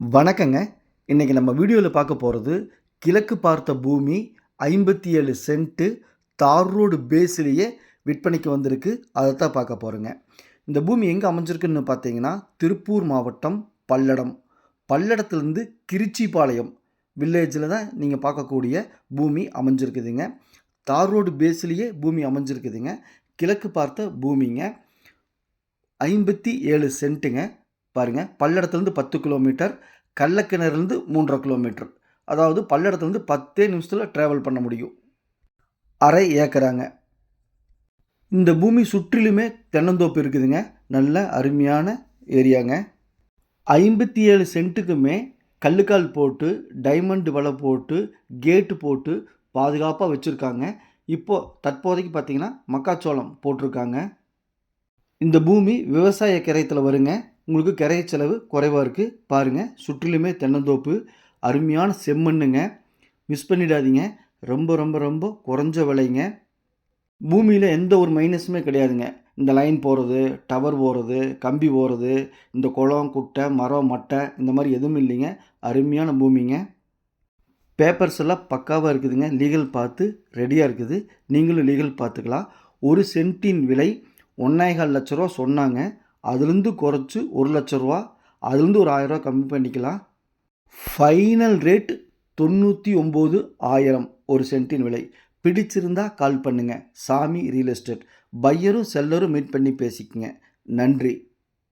வணக்கங்க. இன்றைக்கி நம்ம வீடியோவில் பார்க்க போகிறது கிழக்கு பார்த்த பூமி ஐம்பத்தி ஏழு சென்ட்டு தார் ரோடு பேஸ்லேயே விற்பனைக்கு வந்திருக்கு. அதை தான் பார்க்க போகிறோங்க இந்த பூமி எங்கே அமைஞ்சிருக்குன்னு பார்த்தீங்கன்னா திருப்பூர் மாவட்டம் பல்லடம். பல்லடத்துலேருந்து கிருச்சிபாளையம் வில்லேஜில் தான் நீங்கள் பார்க்கக்கூடிய பூமி அமைஞ்சிருக்குதுங்க. தார் ரோடு பேஸ்லேயே பூமி அமைஞ்சிருக்குதுங்க. கிழக்கு பார்த்த பூமிங்க ஐம்பத்தி ஏழு சென்ட்டுங்க. பாருங்கள் பல்லடத்துலேருந்து பத்து கிலோமீட்டர் கள்ளக்கிணறுலேருந்து மூன்றரை கிலோமீட்டர். அதாவது பல்லடத்துலேருந்து பத்தே நிமிஷத்தில் ட்ராவல் பண்ண முடியும். அரை ஏக்கராங்க. இந்த பூமி சுற்றிலுமே தென்னந்தோப்பு இருக்குதுங்க. நல்ல அருமையான ஏரியாங்க. ஐம்பத்தி ஏழு சென்ட்டுக்குமே கல்லுக்கால் போட்டு டைமண்ட் வலை போட்டு கேட்டு போட்டு பாதுகாப்பாக வச்சுருக்காங்க. இப்போது தற்போதைக்கு பார்த்தீங்கன்னா மக்காச்சோளம் போட்டிருக்காங்க. இந்த பூமி விவசாய கிரயத்தில் வருங்க. உங்களுக்கு கிரைய செலவு குறைவாக இருக்குது பாருங்கள் சுற்றிலுமே தென்னந்தோப்பு அருமையான செம்மண்ணுங்க. மிஸ் பண்ணிடாதீங்க. ரொம்ப ரொம்ப ரொம்ப குறைஞ்ச விலைங்க. பூமியில் எந்த ஒரு மைனஸுமே கிடையாதுங்க. இந்த லைன் போகிறது டவர் போகிறது கம்பி போகிறது இந்த குளம் குட்டை மரம் மட்டை இந்த மாதிரி எதுவும் இல்லைங்க. அருமையான பூமிங்க. பேப்பர்ஸ் எல்லாம் பக்காவாக இருக்குதுங்க. லீகல் பார்த்து ரெடியாக இருக்குது. நீங்களும் லீகல் பார்த்துக்கலாம். ஒரு சென்ட்டின் விலை ஒன்றாயிரம் லட்ச ரூபா சொன்னாங்க. அதுலேருந்து குறைச்சி ஒரு லட்ச ரூபா அதுலேருந்து ஒரு ஆயிரரூவா கம்மி பண்ணிக்கலாம். ஃபைனல் ரேட் தொண்ணூற்றி ஒம்பது ஆயிரம் ஒரு சென்ட்டின் விலை. பிடிச்சிருந்தா கால் பண்ணுங்கள் சாமி ரியல் எஸ்டேட் பையரும் செல்லரும் மீட் பண்ணி பேசிக்கங்க. நன்றி.